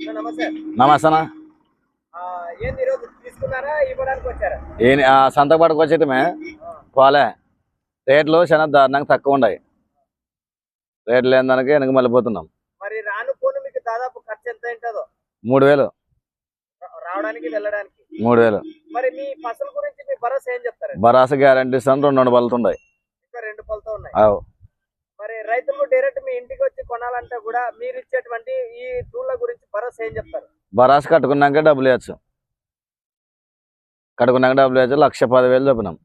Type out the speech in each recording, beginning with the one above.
నమస్తే. నమస్తేనా సంతపడకు వచ్చేటమే పోలే. రేట్లు చాలా దారుణంగా తక్కువ ఉన్నాయి. రేట్లు లేని దానికి వెనక మళ్ళీపోతున్నాం మరి రాను పోను మీకు దాదాపు ఖర్చు ఎంత ఉంటుందో మూడు వేలు. రావడానికి వెళ్ళడానికి. మూడు వేలు. మరి మీ ఫసల్ గురించి మీ భరోసా ఏం చెప్తారు? బరాస గ్యారంటీ ఇస్తాను. రెండు రెండు బలుతుంటాయి ఇంకా రెండు పళ్ళతో ఉన్నాయి. అవు. మరి రైతులు డైరెక్ట్ మీ ఇంటికి వచ్చి కొనాలంటే కూడా మీరు ఇచ్చేటువంటి ఈ టూళ్ళ గురించి బరాస కట్టుకున్నాక డబ్బులు ఇవ్వచ్చు. కట్టుకున్నాక డబ్బులు ఇవ్వచ్చు. లక్ష పదివేలు చెప్పినాం.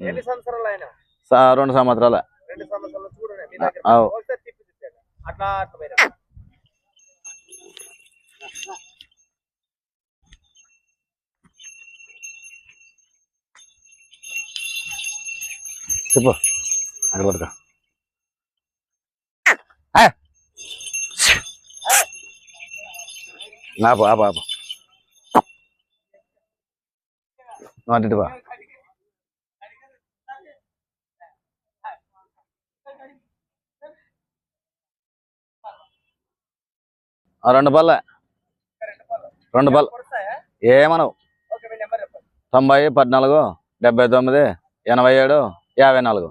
రెండు సంవత్సరాలు. రెండు సంవత్సరాల నుంచి ఆపు ఆపు ఆపు అటు బా ఆ, రెండు పళ్ళ రెండు పళ్ళు ఏమనవు తొంభై పద్నాలుగు డెబ్బై తొమ్మిది ఎనభై ఏడు యాభై నాలుగు.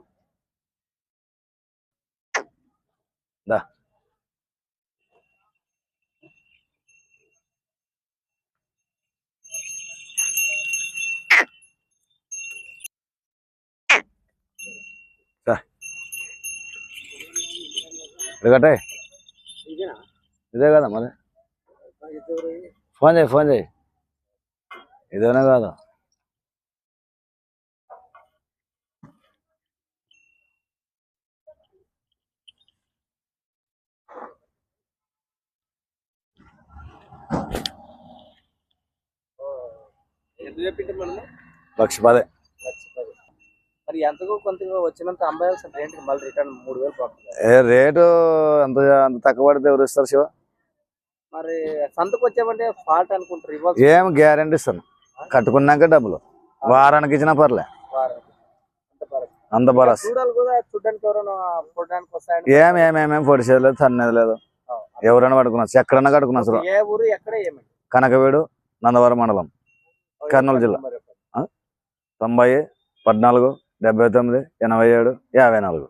దా. ఇదేనా? ఇదే కదా మరి. ఫోన్ చేయి ఫోన్ చేయి. ఇదేనా కాదు. లక్ష పదే లక్ష పది. మరి ఎంతకో కొంతగా వచ్చినంత రేంట్కి మళ్ళీ రిటర్న్ మూడు వేలు రేటు అంత అంత తక్కువ పడితే ఎవరు ఇస్తారు శివ? మరి సంతకు వచ్చామంటే ఫాల్ట్ అనుకుంటారు ఏం గ్యారంటీ ఇస్తాను. కట్టుకున్నాక డబ్బులు. వారానికి ఇచ్చినా పర్లే. అంత వస్తాయని ఏం ఏమేమేం పొడిచేది లేదు తన్నేది లేదు. ఎవరైనా పడుకున్నారు ఎక్కడన్నా ఏమండి కనకవీడు నందవరం మండలం కర్నూలు జిల్లా. తొంభై పద్నాలుగు డెబ్బై తొమ్మిది ఎనభై ఏడు యాభై నాలుగు.